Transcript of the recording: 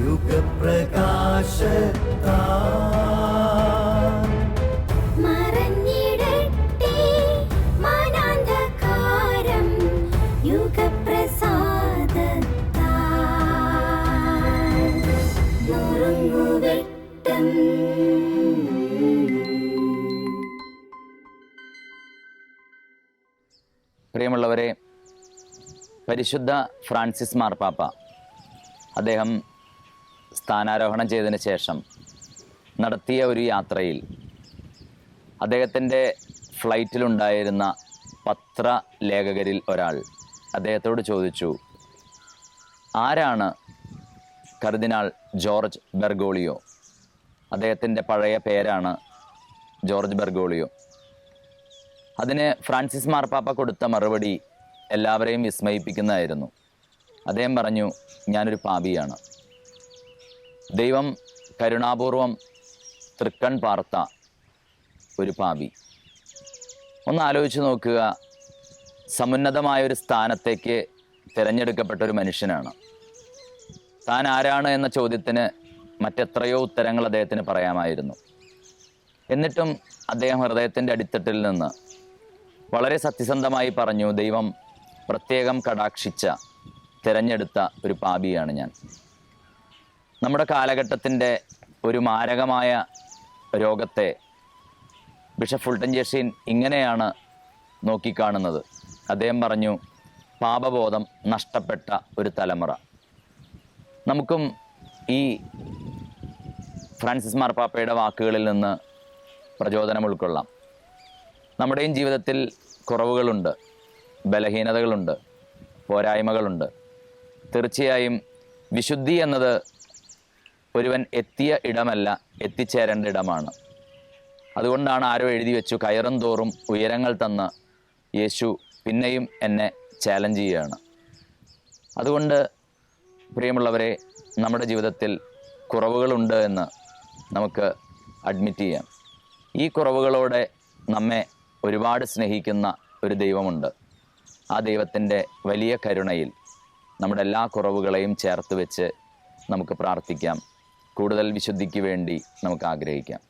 യുഗപ്രകാശത്താ പ്രിയമുള്ളവരെ പരിശുദ്ധ ഫ്രാൻസിസ് മാർപ്പാപ്പ അദ്ദേഹം സ്ഥാനാരോഹണം ചെയ്തതിന് ശേഷം നടത്തിയ ഒരു യാത്രയിൽ അദ്ദേഹത്തിന്റെ ഫ്ലൈറ്റിലുണ്ടായിരുന്ന പത്രലേഖകരിൽ ഒരാൾ അദ്ദേഹത്തോട് ചോദിച്ചു ആരാണ് കർദിനാൾ ജോർജ് ബെർഗോളിയോ? അദ്ദേഹത്തിന്റെ പഴയ പേരാണ് ജോർജ് ബെർഗോളിയോ. അതിന് ഫ്രാൻസിസ് മാർപ്പാപ്പ കൊടുത്ത മറുപടി എല്ലാവരെയും വിസ്മയിപ്പിക്കുന്നതായിരുന്നു. അദ്ദേഹം പറഞ്ഞു ഞാനൊരു പാപിയാണ്. ദൈവം കരുണാപൂർവം തൃക്കൺ പാർത്ത ഒരു പാപി. ഒന്ന് ആലോചിച്ച് നോക്കുക. സമുന്നതമായ ഒരു സ്ഥാനത്തേക്ക് തിരഞ്ഞെടുക്കപ്പെട്ട ഒരു മനുഷ്യനാണ്. താൻ ആരാണ് എന്ന ചോദ്യത്തിന് മറ്റെത്രയോ ഉത്തരങ്ങൾ അദ്ദേഹത്തിന് പറയാമായിരുന്നു. എന്നിട്ടും അദ്ദേഹം ഹൃദയത്തിന്റെ അടിത്തട്ടിൽ നിന്ന് വളരെ സത്യസന്ധമായി പറഞ്ഞു ദൈവം പ്രത്യേകം കടാക്ഷിച്ച തിരഞ്ഞെടുത്ത ഒരു പാപിയാണ് ഞാൻ. നമ്മുടെ കാലഘട്ടത്തിന്റെ ഒരു മാരകമായ രോഗത്തെ ബിഷപ്പ് ഫുൾട്ടൻ ജെഷീൻ ഇങ്ങനെയാണ് നോക്കിക്കാണുന്നത്. അദ്ദേഹം പറഞ്ഞു പാപബോധം നഷ്ടപ്പെട്ട ഒരു തലമുറ. നമുക്കും ഈ ഫ്രാൻസിസ് മാർപ്പാപ്പയുടെ വാക്കുകളിൽ നിന്ന് പ്രചോദനം ഉൾക്കൊള്ളാം. നമ്മുടെയും ജീവിതത്തിൽ കുറവുകളുണ്ട് ബലഹീനതകളുണ്ട് പോരായ്മകളുണ്ട്. തീർച്ചയായും വിശുദ്ധി എന്നത് ഒരുവൻ എത്തിയ ഇടമല്ല എത്തിച്ചേരേണ്ട ഇടമാണ്. അതുകൊണ്ടാണ് ആരോ എഴുതി വെച്ചു കയറും തോറും ഉയരങ്ങൾ തന്ന് യേശു പിന്നെയും എന്നെ ചാലഞ്ച് ചെയ്യുകയാണ്. അതുകൊണ്ട് പ്രിയമുള്ളവരെ നമ്മുടെ ജീവിതത്തിൽ കുറവുകളുണ്ട് എന്ന് നമുക്ക് അഡ്മിറ്റ് ചെയ്യാം. ഈ കുറവുകളോടെ നമ്മെ ഒരുപാട് സ്നേഹിക്കുന്ന ഒരു ദൈവമുണ്ട്. ആ ദൈവത്തിന്റെ വലിയ കരുണയിൽ നമ്മുടെ എല്ലാ കുറവുകളെയും ചേർത്ത് വെച്ച് നമുക്ക് പ്രാർത്ഥിക്കാം. കൂടുതൽ വിശുദ്ധിക്ക് വേണ്ടി നമുക്ക് ആഗ്രഹിക്കാം.